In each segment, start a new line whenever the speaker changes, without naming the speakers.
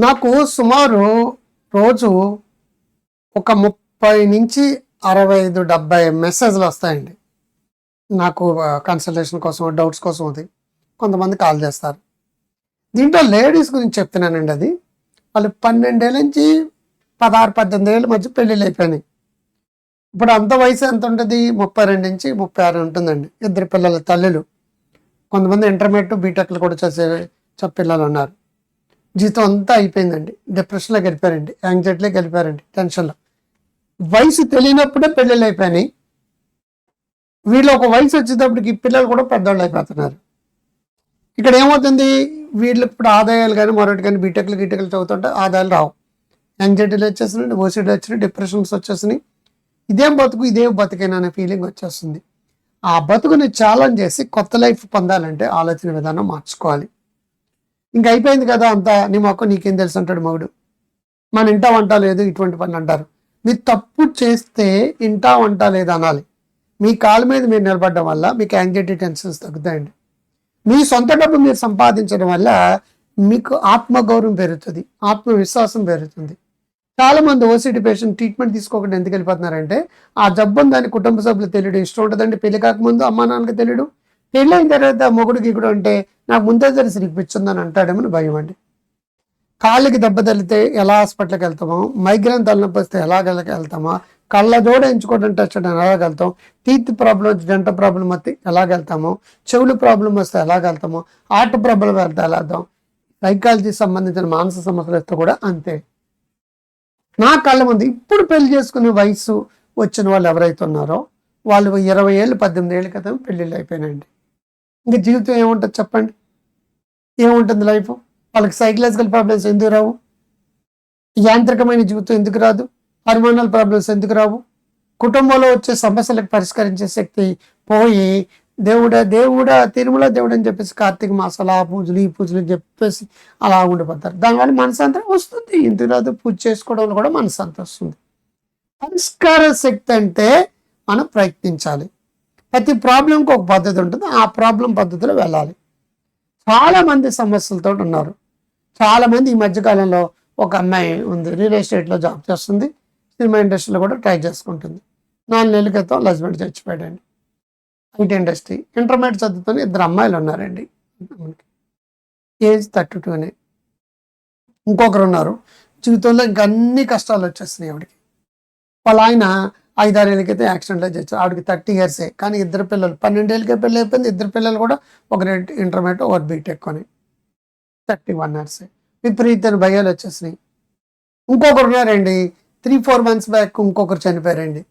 నాకు సుమారు రోజు ఒక ముప్పై నుంచి అరవై ఐదు డెబ్బై మెసేజ్లు వస్తాయండి. నాకు కన్సల్టేషన్ కోసం డౌట్స్ కోసం అది. కొంతమంది కాల్ చేస్తారు. దీంట్లో లేడీస్ గురించి చెప్తున్నానండి అది. వాళ్ళు పన్నెండేళ్ళ నుంచి పదహారు పద్దెనిమిది ఏళ్ళ మధ్య పెళ్ళిళ్ళు అయిపోయినాయి. ఇప్పుడు అంత వయసు ఎంత ఉంటుంది? ముప్పై రెండు నుంచి ముప్పై ఆరు ఉంటుందండి. ఇద్దరు పిల్లల తల్లులు. కొంతమంది ఇంటర్మీడియట్ బీటెక్లు కూడా చేసే చ- పిల్లలు ఉన్నారు. జీతం అంతా అయిపోయిందండి. డిప్రెషన్లో గడిపారండి. యాంగ్జైటీలో గడిపారండి. టెన్షన్లో వయసు తెలియనప్పుడే పెళ్ళిళ్ళు అయిపోయినాయి. వీళ్ళు ఒక వయసు వచ్చేటప్పటికి పిల్లలు కూడా పెద్దవాళ్ళు అయిపోతున్నారు. ఇక్కడ ఏమవుతుంది? వీళ్ళు ఇప్పుడు ఆదాయాలు కానీ మరొకటి కానీ బీటెక్లు గీటెక్లు చదువుతుంటే ఆదాయాలు రావు. యాంగ్జైటీలు వచ్చేసినాయి ఓసిడీ వచ్చినాయి డిప్రెషన్స్ వచ్చేసినాయి ఇదేం బతుకు? ఇదేం బతుకేనా అనే ఫీలింగ్ వచ్చేస్తుంది. ఆ బతుకుని ఛాలెంజ్ చేసి కొత్త లైఫ్ పొందాలంటే ఆలోచన విధానం మార్చుకోవాలి. ఇంక అయిపోయింది కదా అంతా. నీ మొక్క నీకేం తెలుసు అంటాడు మగుడు. మన ఇంటా వంట లేదు ఇటువంటి పని అంటారు. మీరు తప్పు చేస్తే ఇంటా వంట లేదు అనాలి. మీ కాళ్ళ మీద మీరు నిలబడడం వల్ల మీకు యాంగ్జైటీ టెన్షన్స్ తగ్గుతాయండి. మీ సొంత డబ్బు మీరు సంపాదించడం వల్ల మీకు ఆత్మగౌరవం పెరుగుతుంది ఆత్మవిశ్వాసం పెరుగుతుంది. చాలా మంది ఓసిటీ పేషెంట్ ట్రీట్మెంట్ తీసుకోకుండా ఎందుకు వెళ్ళిపోతున్నారంటే ఆ జబ్బు దాని కుటుంబ సభ్యులు తెలియడం ఇష్టం ఉంటుందండి. పెళ్ళి కాకముందు అమ్మా నాన్నకి తెలియడు పెళ్ళి అయిన తర్వాత మొగుడికి ఇక్కడ ఉంటే నాకు ముందే తెలిసి నీకు పిచ్చుందని అంటాడేమో భయం అండి. కాళ్ళకి దెబ్బ తగిలితే ఎలా హాస్పిటల్కి వెళ్తామో మైగ్రేన్ తలనొప్పి వస్తే ఎలా వెళ్తామా కళ్ళ జోడ ఎంచుకోవడం టెస్ట్ ఎలాగెళ్తాం టీత్ ప్రాబ్లం వచ్చి జంట ప్రాబ్లం వస్తే ఎలాగెళ్తామో చెవులు ప్రాబ్లం వస్తే ఎలా వెళ్తామో ప్రాబ్లం వెళ్తే ఎలా వెళ్తాం సైకాలజీ సంబంధించిన మానసిక సమస్యలు వస్తే కూడా అంతే. నా కళ్ళ ముందు ఇప్పుడు పెళ్ళి చేసుకునే వయసు వచ్చిన వాళ్ళు ఎవరైతే ఉన్నారో వాళ్ళు ఇరవై ఏళ్ళు పద్దెనిమిది ఏళ్ళ క్రితం పెళ్ళిళ్ళు అయిపోయినాయండి. ఇంకా జీవితం ఏముంటుంది చెప్పండి? ఏముంటుంది లైఫ్? వాళ్ళకి సైకలాజికల్ ప్రాబ్లమ్స్ ఎందుకు రావు? యాంత్రికమైన జీవితం ఎందుకు రాదు? హార్మోనల్ ప్రాబ్లమ్స్ ఎందుకు రావు? కుటుంబంలో వచ్చే సమస్యలకు పరిష్కరించే శక్తి పోయి దేవుడా దేవుడా తిరుమల దేవుడు అని చెప్పేసి కార్తీక మాసాలు ఆ పూజలు ఈ పూజలు అని చెప్పేసి అలా ఉండిపోతారు. దానివల్ల మనసంతా వస్తుంది. ఎందుకు రాదు? పూజ చేసుకోవడం వల్ల కూడా మనసంతా వస్తుంది. పరిష్కార శక్తి అంటే మనం ప్రయత్నించాలి. ప్రతి ప్రాబ్లంకి ఒక పద్ధతి ఉంటుంది. ఆ ప్రాబ్లం పద్ధతిలో వెళ్ళాలి. చాలామంది సమస్యలతో ఉన్నారు. చాలామంది ఈ మధ్యకాలంలో ఒక అమ్మాయి ఉంది. రియల్ ఎస్టేట్లో జాబ్ చేస్తుంది. సినిమా ఇండస్ట్రీలో కూడా ట్రై చేసుకుంటుంది. నాలుగు నెలల క్రితం హస్బెండ్ చచ్చిపోయాడండి. ఐటీ ఇండస్ట్రీ ఇంటర్మీడియట్ చదువుతున్న ఇద్దరు అమ్మాయిలు ఉన్నారండి. ఏజ్ థర్టీ టూనే ఇంకొకరు ఉన్నారు. జీవితంలో ఇంకా అన్ని కష్టాలు వచ్చేస్తున్నాయి ఆవిడకి. వాళ్ళ ఆయన ఐదారేళ్ళకైతే యాక్సిడెంట్లో చేస్తారు ఆవిడకి థర్టీ ఇయర్సే. కానీ ఇద్దరు పిల్లలు పన్నెండేళ్ళకే పెళ్ళి అయిపోయింది. ఇద్దరు పిల్లలు కూడా ఒకరు ఇంటర్మీడియట్ ఒకరు బీటెక్ అని. థర్టీ వన్ ఇయర్సే. విపరీతమైన భయాలు వచ్చేసినాయి. ఇంకొకరు ఉన్నారండి. త్రీ ఫోర్ మంత్స్ బ్యాక్ ఇంకొకరు చనిపోయారండి.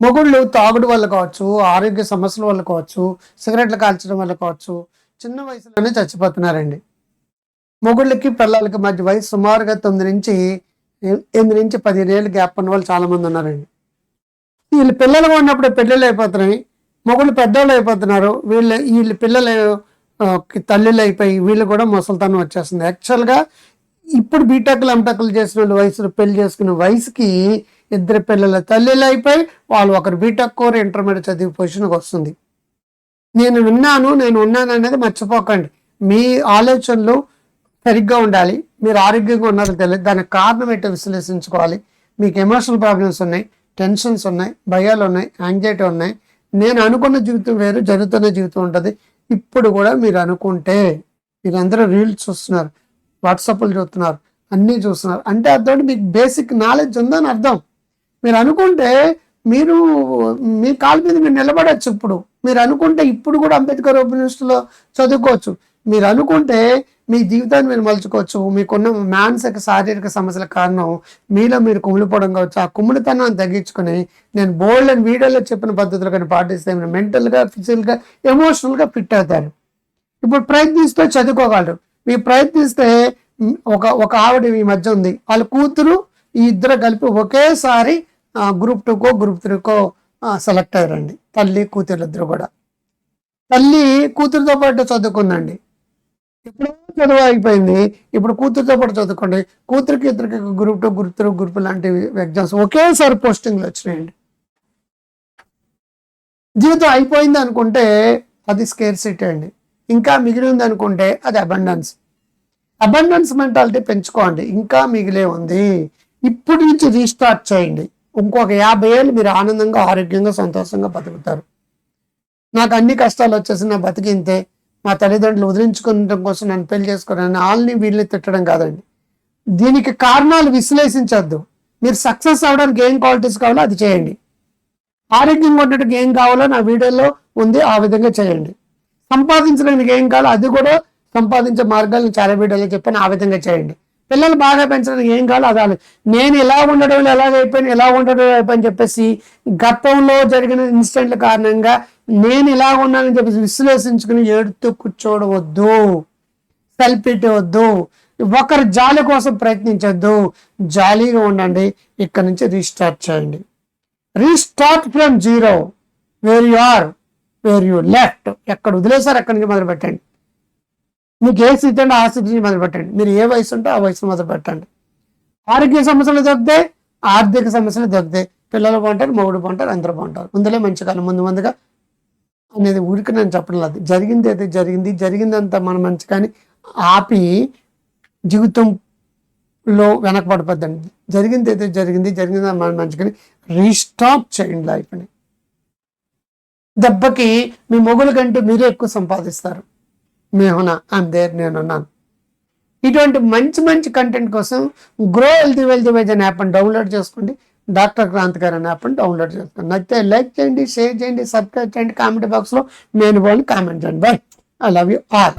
మొగుళ్ళు తాగుడు వల్ల కావచ్చు ఆరోగ్య సమస్యల వల్ల కావచ్చు సిగరెట్లు కాల్చడం వల్ల కావచ్చు చిన్న వయసులోనే చచ్చిపోతున్నారండి. మొగుళ్ళకి పిల్లలకి మధ్య వయసు సుమారుగా తొమ్మిది నుంచి ఎనిమిది నుంచి పదిహేను ఏళ్ళు గ్యాప్ ఉన్న వాళ్ళు చాలామంది ఉన్నారండి. వీళ్ళు పిల్లలుగా ఉన్నప్పుడు పెళ్ళిళ్ళు అయిపోతున్నాయి మొగుళ్ళు పెద్దోళ్ళు అయిపోతున్నారు వీళ్ళు వీళ్ళు పిల్లలు తల్లిళ్ళు తల్లులు అయిపోయి వీళ్ళు కూడా ముసలితనం వచ్చేస్తుంది. యాక్చువల్గా ఇప్పుడు బీటెక్లు ఎంటెక్లు చేసిన వాళ్ళు వయసులో పెళ్ళి చేసుకునే వయసుకి ఇద్దరు పిల్లల తల్లిలు అయిపోయి వాళ్ళు ఒకరు బీటెక్ కోరి ఇంటర్మీడియట్ చదివి పొజిషన్కి వస్తుంది. నేను విన్నాను నేను ఉన్నాను అనేది మర్చిపోకండి. మీ ఆలోచనలు సరిగ్గా ఉండాలి. మీరు ఆరోగ్యంగా ఉన్నారో తెలియదు. దానికి కారణం ఏంటో విశ్లేషించుకోవాలి. మీకు ఎమోషనల్ ప్రాబ్లమ్స్ ఉన్నాయి. టెన్షన్స్ ఉన్నాయి భయాలు ఉన్నాయి యాంగ్జైటీ ఉన్నాయి. నేను అనుకున్న జీవితం వేరు జరుగుతున్న జీవితం ఉంటుంది. ఇప్పుడు కూడా మీరు అనుకుంటే మీరందరూ రీల్స్ చూస్తున్నారు వాట్సాప్లు చూస్తున్నారు అన్నీ చూస్తున్నారు. అంటే అర్థం మీకు బేసిక్ నాలెడ్జ్ ఉందని అర్థం. మీరు అనుకుంటే మీరు మీ కాళ్ళ మీద మీరు నిలబడచ్చు ఇప్పుడు. మీరు అనుకుంటే ఇప్పుడు కూడా అంబేద్కర్ ఓపెన్ యూనివర్సిటీలో చదువుకోవచ్చు. మీరు అనుకుంటే మీ జీవితాన్ని మీరు మలుచుకోవచ్చు. మీకున్న మానసిక శారీరక సమస్యల కారణం మీలో మీరు కుమిలిపోవడం కావచ్చు. ఆ కుమిలితనాన్ని తగ్గించుకొని నేను బోల్డ్ అండ్ వీడియోలో చెప్పిన పద్ధతులు కానీ పాటిస్తే మీరు మెంటల్గా ఫిజికల్గా ఎమోషనల్గా ఫిట్ అవుతారు. ఇప్పుడు ప్రయత్నిస్తే చదువుకోగలరు. మీ ప్రయత్నిస్తే ఒక ఒక ఆవిడ ఈ మధ్య ఉంది. వాళ్ళ కూతురు ఈ ఇద్దరు కలిపి ఒకేసారి గ్రూప్ టూకో గ్రూప్ త్రీకో సెలెక్ట్ అయ్యారండి. తల్లి కూతురు ఇద్దరు కూడా. తల్లి కూతురుతో పాటు చదువుకుందండి. ఎప్పుడో చదువు అయిపోయింది ఇప్పుడు కూతురుతో పాటు చదువుకోండి. కూతురికి ఇద్దరికి group two group three group లాంటివి ఎగ్జామ్స్ ఒకేసారి పోస్టింగ్లు వచ్చినాయండి. జీవితం అయిపోయింది అనుకుంటే అది స్కేర్ సిటీ అండి. ఇంకా మిగిలింది అనుకుంటే అది అబండెన్స్ అబండెన్స్ మెంటాలిటీ పెంచుకోండి. ఇంకా మిగిలే ఉంది. ఇప్పటి నుంచి రీస్టార్ట్ చేయండి. ఇంకొక యాభై ఏళ్ళు మీరు ఆనందంగా ఆరోగ్యంగా సంతోషంగా బతుకుతారు. నాకు అన్ని కష్టాలు వచ్చేసి నా బతికింతే మా తల్లిదండ్రులు వదిలించుకోవడం కోసం నన్ను పెళ్ళి చేసుకున్నాను వాళ్ళని వీళ్ళని తిట్టడం కాదండి. దీనికి కారణాలు విశ్లేషించద్దు. మీరు సక్సెస్ అవడానికి ఏం క్వాలిటీస్ కావాలో అది చేయండి. ఆరోగ్యంగా ఉండటానికి ఏం కావాలో నా వీడియోలో ఉంది ఆ విధంగా చేయండి. సంపాదించడానికి ఏం కావాలో అది కూడా సంపాదించే మార్గాలను చాలా వీడియోలో చెప్పాను ఆ విధంగా చేయండి. పిల్లలు బాగా పెంచడానికి ఏం కావాలో అది నేను ఎలా ఉండడం వల్ల అయిపోయాను ఎలా ఉండడం అయిపోయి చెప్పేసి గతంలో జరిగిన ఇన్సిడెంట్ల కారణంగా నేను ఇలా ఉన్నానని చెప్పేసి విశ్లేషించుకుని ఏడుతూ కూర్చోవద్దు సెల్ఫిట్ వద్దు ఒకరి జాలి కోసం ప్రయత్నించొద్దు. జాలీగా ఉండండి. ఇక్కడ నుంచి రీస్టార్ట్ చేయండి. Restart from zero where you are where you left ఎక్కడ వదిలేసారు అక్కడి నుంచి మొదలు పెట్టండి మీకు ఏ స్థితి అంటే ఆ స్థితి నుంచి మొదలు పెట్టండి మీరు ఏ వయసు ఉంటే ఆ వయసు మొదలు పెట్టండి ఆరోగ్య సమస్యలు దొరుకుతాయి ఆర్థిక సమస్యలు దొరుకుతాయి పిల్లలు బాగుంటారు మొగుడు బాగుంటారు అందరూ బాగుంటారు. ముందులే మంచి కాలం ముందు ముందుగా అనేది ఊరికి నేను చెప్పడం లేదు జరిగింది అయితే జరిగింది. జరిగిందంతా మన మంచి కానీ ఆపి జీవితంలో వెనకబడిపోద్దండి. జరిగింది అయితే జరిగింది. జరిగింది మన మంచి కానీ రీస్టాప్ చేయండి లైఫ్ని దెబ్బకి మీ మొగులు కంటే మీరే ఎక్కువ సంపాదిస్తారు. మేమునా అందే నేనున్నాను ఇటువంటి మంచి మంచి కంటెంట్ కోసం గ్రో హెల్తీ వెల్తీ వైజ్ అనే యాప్ని డౌన్లోడ్ చేసుకోండి. డాక్టర్ క్రాంతి గారు అనే యాప్ని డౌన్లోడ్ చేస్తాను నచ్చితే లైక్ చేయండి షేర్ చేయండి సబ్స్క్రైబ్ చేయండి కామెంట్ బాక్స్లో నేను వాళ్ళు కామెంట్ చేయండి. Bye I love you all